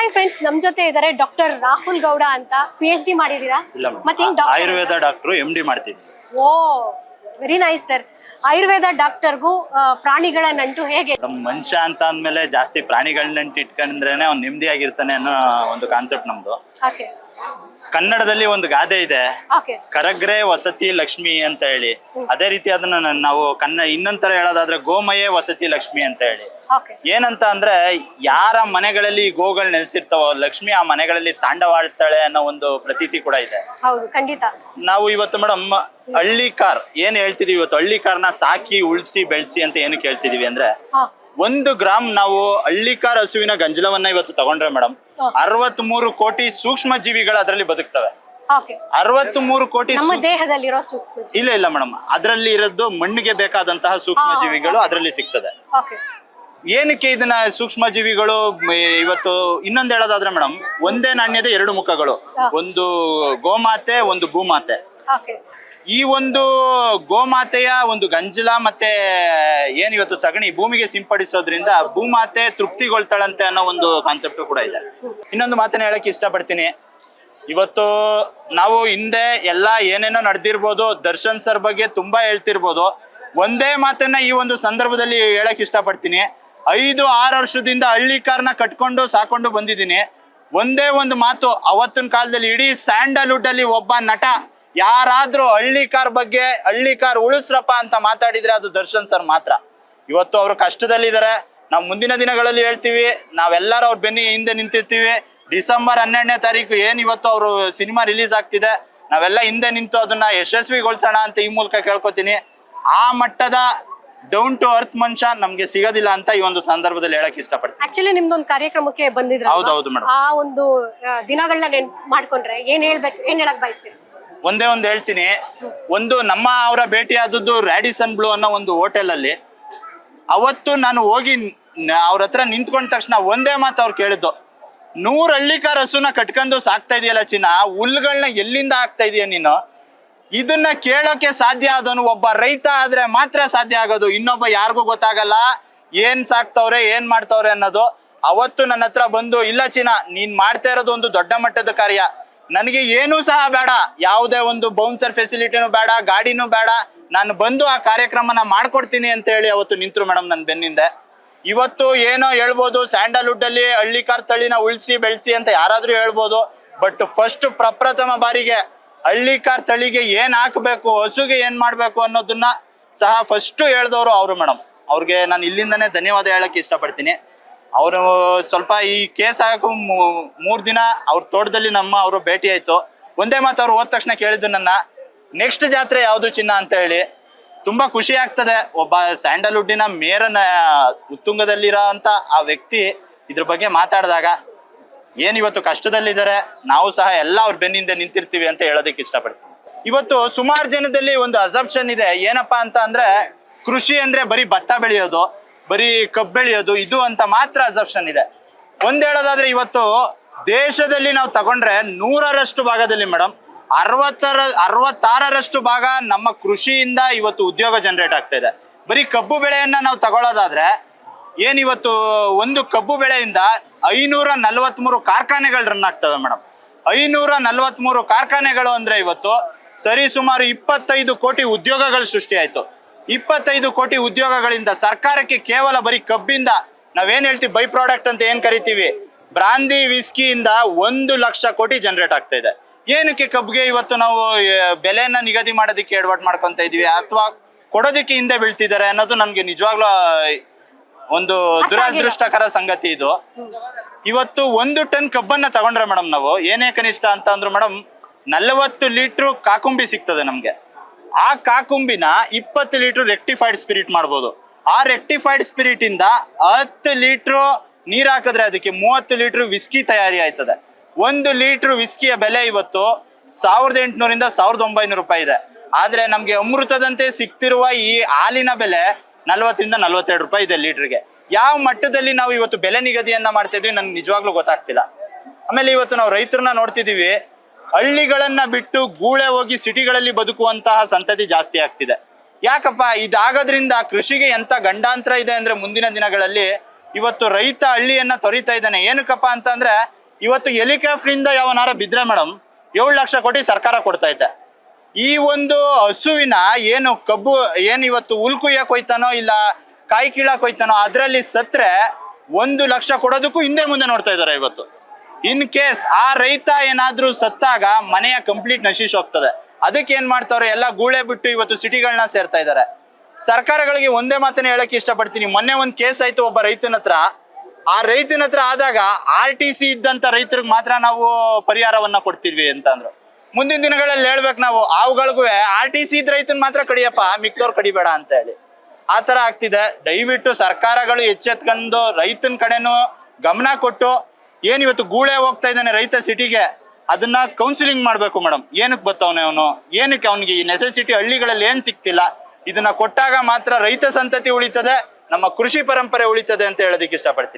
Hi friends ನಮ್ ಜೊತೆ ಇದ್ದಾರೆ ಡಾಕ್ಟರ್ ರಾಹುಲ್ ಗೌಡ ಅಂತ ಪಿ ಎಚ್ ಡಿ ಮಾಡಿದೀರಾ ಇಲ್ಲ ಮತ್ತೆ ಹಿಂಗ್ ಆಯುರ್ವೇದ ಡಾಕ್ಟ್ರು ಎಂ ಡಿ ಮಾಡ್ತೀನಿ oh very nice sir Ayurveda ಡಾಕ್ಟರ್ಗೂ ಪ್ರಾಣಿಗಳ ನಂಟು ಹೇಗೆ? ಮನುಷ್ಯ ಅಂತ ಅಂದ್ಮೇಲೆ ಜಾಸ್ತಿ ಪ್ರಾಣಿಗಳನ್ನ ಇಟ್ಕೊಂಡ್ರೇನೆ ಅವ್ನು ನೆಮ್ಮದಿಯಾಗಿರ್ತಾನೆ ಅನ್ನೋ ಒಂದು ಕಾನ್ಸೆಪ್ಟ್ ನಮ್ದು. ಓಕೆ. ಕನ್ನಡದಲ್ಲಿ ಒಂದು ಗಾದೆ ಇದೆ. ಓಕೆ. ಕರಗ್ರೆ ವಸತಿ ಲಕ್ಷ್ಮಿ ಅಂತ ಹೇಳಿ. ಅದೇ ರೀತಿ ಅದನ್ನ ನ- ನಾವು ಕನ್ನ ಇನ್ನೊಂಥರ ಹೇಳೋದಾದ್ರೆ ಗೋಮಯೇ ವಸತಿ ಲಕ್ಷ್ಮಿ ಅಂತ ಹೇಳಿ. ಓಕೆ. ಏನಂತ ಅಂದ್ರೆ ಯಾರ ಮನೆಗಳಲ್ಲಿ ಈ ಗೋಗಳು ನೆಲೆಸಿರ್ತಾವೋ ಲಕ್ಷ್ಮಿ ಆ ಮನೆಗಳಲ್ಲಿ ತಾಂಡವಾಡ್ತಾಳೆ ಅನ್ನೋ ಒಂದು ಪ್ರತೀತಿ ಕೂಡ ಇದೆ. ಹೌದು ಖಂಡಿತ. ನಾವು ಇವತ್ತು ಮೇಡಮ್ ಹಳ್ಳಿ ಕಾರ್ ಏನ್ ಹೇಳ್ತಿದೀವಿ ಇವತ್ತು? ಹಳ್ಳಿ ಕಾರ್ನ ಸಾಕಿ ಉಳಿಸಿ ಬೆಳೆಸಿ ಅಂತ ಏನು ಕೇಳ್ತಿದೀವಿ ಅಂದ್ರೆ ಒಂದು ಗ್ರಾಮ್ ನಾವು ಹಳ್ಳಿಕಾರ್ ಹಸುವಿನ ಗಂಜಲವನ್ನ ಇವತ್ತು ತಗೊಂಡ್ರೆ ಮೇಡಮ್. ಅರವತ್ ಮೂರು ಕೋಟಿ ಸೂಕ್ಷ್ಮ ಜೀವಿಗಳು ಅದರಲ್ಲಿ ಬದುಕ್ತವೆ. ಅರವತ್ ಮೂರು ಕೋಟಿ ದೇಹದಲ್ಲಿರೋ ಇಲ್ಲ ಇಲ್ಲ ಮೇಡಮ್. ಅದರಲ್ಲಿ ಇರೋದು ಮಣ್ಣಿಗೆ ಬೇಕಾದಂತಹ ಸೂಕ್ಷ್ಮ ಜೀವಿಗಳು ಅದರಲ್ಲಿ ಸಿಗ್ತದೆ. ಏನಕ್ಕೆ ಇದನ್ನ ಸೂಕ್ಷ್ಮ ಜೀವಿಗಳು ಇವತ್ತು ಇನ್ನೊಂದು ಹೇಳೋದಾದ್ರೆ ಮೇಡಮ್ ಒಂದೇ ನಾಣ್ಯದ ಎರಡು ಮುಖಗಳು. ಒಂದು ಗೋಮಾತೆ ಒಂದು ಭೂಮಾತೆ. ಈ ಒಂದು ಗೋಮಾತೆಯ ಒಂದು ಗಂಜಲ ಮತ್ತೆ ಏನ್ ಇವತ್ತು ಸಗಣಿ ಭೂಮಿಗೆ ಸಿಂಪಡಿಸೋದ್ರಿಂದ ಭೂಮಾತೆ ತೃಪ್ತಿಗೊಳ್ತಾಳಂತೆ ಅನ್ನೋ ಒಂದು ಕಾನ್ಸೆಪ್ಟ್ ಕೂಡ ಇದೆ. ಇನ್ನೊಂದು ಮಾತನ್ನ ಹೇಳಕ್ ಇಷ್ಟಪಡ್ತೀನಿ. ಇವತ್ತು ನಾವು ಹಿಂದೆ ಎಲ್ಲ ಏನೇನೋ ನಡೆದಿರ್ಬೋದು, ದರ್ಶನ್ ಸರ್ ಬಗ್ಗೆ ತುಂಬಾ ಹೇಳ್ತಿರ್ಬೋದು. ಒಂದೇ ಮಾತನ್ನ ಈ ಒಂದು ಸಂದರ್ಭದಲ್ಲಿ ಹೇಳಕ್ ಇಷ್ಟಪಡ್ತೀನಿ. ಐದು, ಆರು ವರ್ಷದಿಂದ ಹಳ್ಳಿ ಕಾರ್ನ ಕಟ್ಕೊಂಡು ಸಾಕೊಂಡು ಬಂದಿದ್ದೀನಿ. ಒಂದೇ ಒಂದು ಮಾತು, ಅವತ್ತಿನ ಕಾಲದಲ್ಲಿ ಇಡೀ ಸ್ಯಾಂಡಲ್ವುಡ್ ಅಲ್ಲಿ ಒಬ್ಬ ನಟ ಯಾರಾದ್ರೂ ಹಳ್ಳಿ ಕಾರ್ ಬಗ್ಗೆ ಹಳ್ಳಿ ಕಾರ್ ಉಳಿಸ್ರಪ್ಪ ಅಂತ ಮಾತಾಡಿದ್ರೆ ಅದು ದರ್ಶನ್ ಸರ್ ಮಾತ್ರ. ಇವತ್ತು ಅವರು ಕಷ್ಟದಲ್ಲಿದ್ದಾರೆ. ನಾವು ಮುಂದಿನ ದಿನಗಳಲ್ಲಿ ಹೇಳ್ತೀವಿ ನಾವೆಲ್ಲರೂ ಅವ್ರ ಬೆನ್ನಿ ಹಿಂದೆ ನಿಂತಿರ್ತೀವಿ. ಡಿಸೆಂಬರ್ ಹನ್ನೆರಡನೇ ತಾರೀಕು ಏನ್ ಇವತ್ತು ಅವರು ಸಿನಿಮಾ ರಿಲೀಸ್ ಆಗ್ತಿದೆ ನಾವೆಲ್ಲ ಹಿಂದೆ ನಿಂತು ಅದನ್ನ ಯಶಸ್ವಿಗೊಳಿಸೋಣ ಅಂತ ಈ ಮೂಲಕ ಕೇಳ್ಕೊತೀನಿ. ಆ ಮಟ್ಟದ ಡೌನ್ ಟು ಅರ್ತ್ ಮನುಷ್ಯ ನಮ್ಗೆ ಸಿಗೋದಿಲ್ಲ ಅಂತ ಈ ಒಂದು ಸಂದರ್ಭದಲ್ಲಿ ಹೇಳಕ್ ಇಷ್ಟಪಡ್ತೀನಿ. ಆಕ್ಚುಲಿ ನಿಮ್ದೊಂದು ಕಾರ್ಯಕ್ರಮಕ್ಕೆ ಬಂದಿದ್ರೆ. ಆ ಒಂದು ದಿನಗಳನ್ನ ನೆನ್ಪ್ ಮಾಡ್ಕೊಂಡ್ರೆ ಏನ್ ಹೇಳ್ಬೇಕು ಏನ್ ಹೇಳಕ್ ಬಯಸ್ತೀರಿ? ಒಂದೇ ಒಂದು ಹೇಳ್ತೀನಿ. ಒಂದು ನಮ್ಮ ಅವರ ಭೇಟಿ ಆದದ್ದು ರ್ಯಾಡಿಸನ್ ಬ್ಲೂ ಅನ್ನೋ ಒಂದು ಹೋಟೆಲ್ ಅಲ್ಲಿ. ಅವತ್ತು ನಾನು ಹೋಗಿ ಅವ್ರ ಹತ್ರ ನಿಂತ್ಕೊಂಡ ತಕ್ಷಣ ಒಂದೇ ಮಾತು ಅವ್ರು ಕೇಳಿದ್ದು. ನೂರು ಹಳ್ಳಿಕಾರ ಹಸುನ ಕಟ್ಕೊಂಡು ಸಾಕ್ತಾ ಇದೆಯಲ್ಲ ಚಿನ್ನ ಹುಲ್ಗಳನ್ನ ಎಲ್ಲಿಂದ ಹಾಕ್ತಾ ಇದೀಯ ನೀನು? ಇದನ್ನ ಕೇಳೋಕೆ ಸಾಧ್ಯ ಆದವನು ಒಬ್ಬ ರೈತ ಆದ್ರೆ ಮಾತ್ರ ಸಾಧ್ಯ ಆಗೋದು. ಇನ್ನೊಬ್ಬ ಯಾರಿಗೂ ಗೊತ್ತಾಗಲ್ಲ. ಏನ್ ಸಾಕ್ತವ್ರೆ, ಏನ್ ಮಾಡ್ತವ್ರೆ ಅನ್ನೋದು. ಅವತ್ತು ನನ್ನ ಹತ್ರ ಬಂದು, ಇಲ್ಲ ಚಿನ್ನ, ನೀನ್ ಮಾಡ್ತಾ ಇರೋದು ಒಂದು ದೊಡ್ಡ ಮಟ್ಟದ ಕಾರ್ಯ. ನನಗೆ ಏನೂ ಸಹ ಬೇಡ. ಯಾವುದೇ ಒಂದು ಬೌನ್ಸರ್ ಫೆಸಿಲಿಟಿನೂ ಬೇಡ, ಗಾಡಿನೂ ಬೇಡ. ನಾನು ಬಂದು ಆ ಕಾರ್ಯಕ್ರಮನ ಮಾಡ್ಕೊಡ್ತೀನಿ ಅಂತ ಹೇಳಿ ಅವತ್ತು ನಿಂತರು ಮೇಡಮ್ ನನ್ನ ಬೆನ್ನಿಂದೆ. ಇವತ್ತು ಏನೋ ಹೇಳ್ಬೋದು ಸ್ಯಾಂಡಲ್ವುಡ್ ಅಲ್ಲಿ ಹಳ್ಳಿ ಕಾರ್ ತಳಿನ ಉಳಿಸಿ ಬೆಳೆಸಿ ಅಂತ ಯಾರಾದರೂ ಹೇಳ್ಬೋದು ಬಟ್ ಫಸ್ಟ್ ಪ್ರಪ್ರಥಮ ಬಾರಿಗೆ ಹಳ್ಳಿ ಕಾರ್ ತಳಿಗೆ ಏನು ಹಾಕಬೇಕು, ಹಸುಗೆ ಏನು ಮಾಡಬೇಕು ಅನ್ನೋದನ್ನ ಸಹ ಫಸ್ಟ್ ಹೇಳ್ದವರು ಅವರು ಮೇಡಮ್ ಅವ್ರಿಗೆ ನಾನು ಇಲ್ಲಿಂದನೇ ಧನ್ಯವಾದ ಹೇಳಕ್ಕೆ ಇಷ್ಟಪಡ್ತೀನಿ. ಅವರು ಸ್ವಲ್ಪ ಈ ಕೇಸ್ ಹಾಕೋ ಮೂರು ದಿನ ಅವ್ರ ತೋಟದಲ್ಲಿ ನಮ್ಮ ಅವರು ಭೇಟಿ ಆಯ್ತು. ಒಂದೇ ಮಾತು ಅವ್ರು ಹೋದ ತಕ್ಷಣ ಕೇಳಿದ್ದು ನನ್ನ, ನೆಕ್ಸ್ಟ್ ಜಾತ್ರೆ ಯಾವುದು ಚಿನ್ನ? ಅಂತ ಹೇಳಿ. ತುಂಬಾ ಖುಷಿ ಆಗ್ತದೆ. ಒಬ್ಬ ಸ್ಯಾಂಡಲ್ವುಡ್ಡಿನ ಮೇರನ ಉತ್ತುಂಗದಲ್ಲಿರೋ ಅಂತ ಆ ವ್ಯಕ್ತಿ ಇದ್ರ ಬಗ್ಗೆ ಮಾತಾಡಿದಾಗ, ಏನು ಇವತ್ತು ಕಷ್ಟದಲ್ಲಿದ್ದಾರೆ? ನಾವು ಸಹ ಎಲ್ಲ ಅವ್ರ ಬೆನ್ನಿಂದ ನಿಂತಿರ್ತೀವಿ ಅಂತ ಹೇಳೋದಕ್ಕೆ ಇಷ್ಟಪಡ್ತೀವಿ ಇವತ್ತು ಸುಮಾರು ಜನದಲ್ಲಿ ಒಂದು ಅಸಪ್ಷನ್ ಇದೆ. ಏನಪ್ಪಾ ಅಂತ ಅಂದ್ರೆ, ಕೃಷಿ ಅಂದ್ರೆ ಬರೀ ಭತ್ತ ಬೆಳೆಯೋದು. ಬರೀ ಕಬ್ಬು ಬೆಳೆಯೋದು ಇದು ಅಂತ ಮಾತ್ರ ಅಸಪ್ಷನ್ ಇದೆ. ಒಂದ್ ಹೇಳೋದಾದ್ರೆ ಇವತ್ತು ದೇಶದಲ್ಲಿ ನಾವು ತಗೊಂಡ್ರೆ ನೂರರಷ್ಟು ಭಾಗದಲ್ಲಿ ಮೇಡಮ್ ಅರವತ್ತರ, ಅರವತ್ತಾರರಷ್ಟು ಭಾಗ ನಮ್ಮ ಕೃಷಿಯಿಂದ ಇವತ್ತು ಉದ್ಯೋಗ ಜನರೇಟ್ ಆಗ್ತಾ ಇದೆ. ಬರೀ ಕಬ್ಬು ಬೆಳೆಯನ್ನ ನಾವು ತಗೊಳ್ಳೋದಾದ್ರೆ ಏನಿವತ್ತು ಒಂದು ಕಬ್ಬು ಬೆಳೆಯಿಂದ ಐನೂರ ನಲವತ್ಮೂರು ಕಾರ್ಖಾನೆಗಳು ರನ್ ಆಗ್ತವೆ ಮೇಡಮ್ ಐನೂರ ನಲವತ್ಮೂರು ಕಾರ್ಖಾನೆಗಳು ಅಂದ್ರೆ ಇವತ್ತು ಸರಿ ಸುಮಾರು ಇಪ್ಪತ್ತೈದು ಕೋಟಿ ಉದ್ಯೋಗಗಳು ಸೃಷ್ಟಿ ಆಯ್ತು ಇಪ್ಪತ್ತೈದು ಕೋಟಿ ಉದ್ಯೋಗಗಳಿಂದ ಸರ್ಕಾರಕ್ಕೆ ಕೇವಲ ಬರೀ ಕಬ್ಬಿಂದ ನಾವೇನ್ ಹೇಳ್ತೀವಿ ಬೈ ಪ್ರಾಡಕ್ಟ್ ಅಂತ ಏನ್ ಕರಿತೀವಿ? ಬ್ರಾಂದಿ ವಿಸ್ಕಿಯಿಂದ ಒಂದು ಲಕ್ಷ ಕೋಟಿ ಜನರೇಟ್ ಆಗ್ತಾ ಇದೆ. ಏನಕ್ಕೆ ಕಬ್ಬಿಗೆ ಇವತ್ತು ನಾವು ಬೆಲೆಯನ್ನ ನಿಗದಿ ಮಾಡೋದಕ್ಕೆ ಎಡವಟ್ ಮಾಡ್ಕೊಂತ ಇದೀವಿ ಅಥವಾ ಕೊಡೋದಕ್ಕೆ ಹಿಂದೆ ಬೀಳ್ತಿದ್ದಾರೆ ಅನ್ನೋದು ನಮ್ಗೆ ನಿಜವಾಗ್ಲೂ ಒಂದು ದುರದೃಷ್ಟಕರ ಸಂಗತಿ ಇದು. ಇವತ್ತು ಒಂದು ಟನ್ ಕಬ್ಬನ್ನ ತಗೊಂಡ್ರೆ ಮೇಡಮ್ ನಾವು ಏನೇ ಕನಿಷ್ಠ ಅಂತ ಅಂದ್ರು ಮೇಡಮ್ ನಲವತ್ತು ಲೀಟ್ರು ಕಾಕುಂಬಿ ಸಿಗ್ತದೆ ನಮ್ಗೆ. ಆ ಕಾಕುಂಬಿನ ಇಪ್ಪತ್ತು ಲೀಟ್ರ್ ರೆಕ್ಟಿಫೈಡ್ ಸ್ಪಿರಿಟ್ ಮಾಡ್ಬೋದು. ಆ ರೆಕ್ಟಿಫೈಡ್ ಸ್ಪಿರಿಟ್ ಇಂದ ಹತ್ತು ಲೀಟ್ರು ನೀರ್ ಹಾಕಿದ್ರೆ ಅದಕ್ಕೆ ಮೂವತ್ತು ಲೀಟರ್ ವಿಸ್ಕಿ ತಯಾರಿ ಆಯ್ತದೆ. ಒಂದು ಲೀಟರ್ ವಿಸ್ಕಿಯ ಬೆಲೆ ಇವತ್ತು ಸಾವಿರದ ಎಂಟುನೂರಿಂದ ಸಾವಿರದ ಒಂಬೈನೂರು ರೂಪಾಯಿ ಇದೆ. ಆದ್ರೆ ನಮ್ಗೆ ಅಮೃತದಂತೆ ಸಿಗ್ತಿರುವ ಈ ಹಾಲಿನ ಬೆಲೆ ನಲ್ವತ್ತರಿಂದ ನಲ್ವತ್ತೆರಡು ರೂಪಾಯಿ ಇದೆ ಲೀಟರ್ಗೆ. ಯಾವ ಮಟ್ಟದಲ್ಲಿ ನಾವು ಇವತ್ತು ಬೆಲೆ ನಿಗದಿಯನ್ನ ಮಾಡ್ತಾ ಇದೀವಿ ನನ್ಗೆ ನಿಜವಾಗ್ಲೂ ಗೊತ್ತಾಗ್ತಿಲ್ಲ. ಆಮೇಲೆ ಇವತ್ತು ನಾವು ರೈತರನ್ನ ನೋಡ್ತಿದೀವಿ. ಹಳ್ಳಿಗಳನ್ನ ಬಿಟ್ಟು ಗೂಳೆ ಹೋಗಿ ಸಿಟಿಗಳಲ್ಲಿ ಬದುಕುವಂತಹ ಸಂತತಿ ಜಾಸ್ತಿ ಆಗ್ತಿದೆ. ಯಾಕಪ್ಪ? ಇದಾಗೋದ್ರಿಂದ ಕೃಷಿಗೆ ಎಂತ ಗಂಡಾಂತರ ಇದೆ ಅಂದ್ರೆ ಮುಂದಿನ ದಿನಗಳಲ್ಲಿ ಇವತ್ತು ರೈತ ಹಳ್ಳಿಯನ್ನ ತೊರಿತಾ ಇದ್ದಾನೆ. ಏನಕ್ಕಪ್ಪ ಅಂತಂದ್ರೆ, ಇವತ್ತು ಹೆಲಿಕಾಪ್ಟರ್ ಇಂದ ಯಾವನಾರ ಬಿದ್ರೆ ಮೇಡಮ್ ಏಳು ಲಕ್ಷ ಕೋಟಿ ಸರ್ಕಾರ ಕೊಡ್ತಾ ಇದೆ. ಈ ಒಂದು ಹಸುವಿನ ಏನು ಕಬ್ಬು, ಏನು ಇವತ್ತು ಕೊಯ್ತಾನೋ ಹೋಯ್ತಾನೋ ಇಲ್ಲ ಕಾಯಿ ಕೀಳಕ್ಕೆ ಹೋಯ್ತಾನೋ, ಅದರಲ್ಲಿ ಸತ್ರೆ ಒಂದು ಲಕ್ಷ ಕೊಡೋದಕ್ಕೂ ಹಿಂದೆ ಮುಂದೆ ನೋಡ್ತಾ ಇದ್ದಾರೆ ಇವತ್ತು. ಇನ್ ಕೇಸ್ ಆ ರೈತ ಏನಾದ್ರೂ ಸತ್ತಾಗ ಮನೆಯ ಕಂಪ್ಲೀಟ್ ನಶಿಸ್ ಹೋಗ್ತದೆ. ಅದಕ್ಕೆ ಏನ್ ಮಾಡ್ತಾವ್ರೆ? ಎಲ್ಲ ಗೂಳೆ ಬಿಟ್ಟು ಇವತ್ತು ಸಿಟಿಗಳನ್ನ ಸೇರ್ತಾ ಇದ್ದಾರೆ ಸರ್ಕಾರಗಳಿಗೆ ಒಂದೇ ಮಾತನ್ನ ಹೇಳಕ್ ಇಷ್ಟಪಡ್ತೀನಿ. ಮೊನ್ನೆ ಒಂದು ಕೇಸ್ ಆಯ್ತು ಒಬ್ಬ ರೈತನ ಹತ್ರ. ಆ ರೈತನ ಹತ್ರ ಆದಾಗ ಆರ್ ಟಿ ಸಿ ಇದ್ದಂತ ರೈತರಿಗೆ ಮಾತ್ರ ನಾವು ಪರಿಹಾರವನ್ನ ಕೊಡ್ತಿದ್ವಿ ಅಂತ ಅಂದ್ರು ಮುಂದಿನ ದಿನಗಳಲ್ಲಿ ಹೇಳ್ಬೇಕು ನಾವು ಅವುಗಳಿಗೂ ಆರ್ ಟಿ ಸಿ ಇದ್ದ ರೈತನ ಮಾತ್ರ ಕಡಿಯಪ್ಪ ಮಿಕ್ಕವ್ರು ಕಡಿಬೇಡ ಅಂತ ಹೇಳಿ. ಆ ತರ ಆಗ್ತಿದೆ. ದಯವಿಟ್ಟು ಸರ್ಕಾರಗಳು ಎಚ್ಚೆತ್ಕೊಂಡು ರೈತನ ಕಡೆನೂ ಗಮನ ಕೊಟ್ಟು ಏನ್ ಇವತ್ತು ಗೂಳೆ ಹೋಗ್ತಾ ಇದ್ದಾನೆ ರೈತ ಸಿಟಿಗೆ? ಅದನ್ನ ಕೌನ್ಸಿಲಿಂಗ್ ಮಾಡ್ಬೇಕು ಮೇಡಮ್. ಏನಕ್ಕೆ ಬರ್ತಾವನೆ ಅವನು? ಏನಕ್ಕೆ ಅವನಿಗೆ ಈ ನೆಸೆಸಿಟಿ ಹಳ್ಳಿಗಳಲ್ಲಿ ಏನು ಸಿಕ್ತಿಲ್ಲ ಇದನ್ನ ಕೊಟ್ಟಾಗ ಮಾತ್ರ ರೈತ ಸಂತತಿ ಉಳಿತದೆ, ನಮ್ಮ ಕೃಷಿ ಪರಂಪರೆ ಉಳಿತದೆ ಅಂತ ಹೇಳೋದಕ್ಕೆ ಇಷ್ಟಪಡ್ತೀನಿ.